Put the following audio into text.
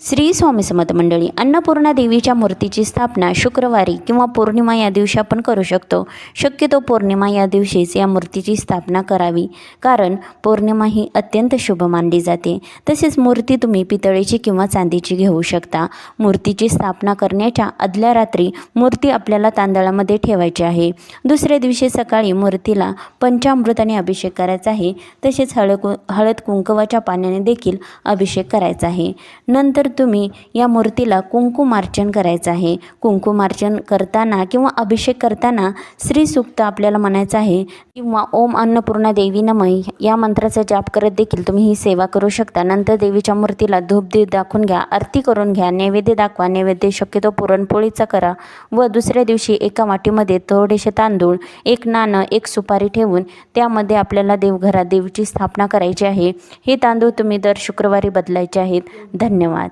श्री स्वामी समर्थ मंडळी अन्नपूर्णा देवीच्या मूर्तीची स्थापना शुक्रवारी किंवा पौर्णिमा या दिवशी आपण करू शकतो. शक्यतो पौर्णिमा या दिवशीच या मूर्तीची स्थापना करावी कारण पौर्णिमा ही अत्यंत शुभ मानली जाते. तसेच मूर्ती तुम्ही पितळेची किंवा चांदीची घेऊ शकता. मूर्तीची स्थापना करण्याच्या आदल्या रात्री मूर्ती आपल्याला तांदळामध्ये ठेवायची आहे. दुसऱ्या दिवशी सकाळी मूर्तीला पंचामृताने अभिषेक करायचा आहे. तसेच हळद हळद कुंकवाच्या पाण्याने देखील अभिषेक करायचा आहे. नंतर तुम्ही या मूर्तीला कुंकुमार्चन करायचं आहे. कुंकुमार्चन करताना किंवा अभिषेक करताना श्रीसूक्त आपल्याला म्हणायचं आहे किंवा ओम अन्नपूर्णा देवी नमय या मंत्राचा जाप करत देखील तुम्ही ही सेवा करू शकता. नंतर देवीच्या मूर्तीला धूप दीप दाखवून घ्या आरती करून घ्या नैवेद्य दाखवा नैवेद्य शक्यतो पुरणपोळीचा करा. व दुसऱ्या दिवशी एका वाटीमध्ये थोडेसे तांदूळ एक नाणं एक सुपारी ठेवून त्यामध्ये आपल्याला देवघरात देवीची स्थापना करायची आहे. हे तांदूळ तुम्ही दर शुक्रवारी बदलायचे आहेत. धन्यवाद.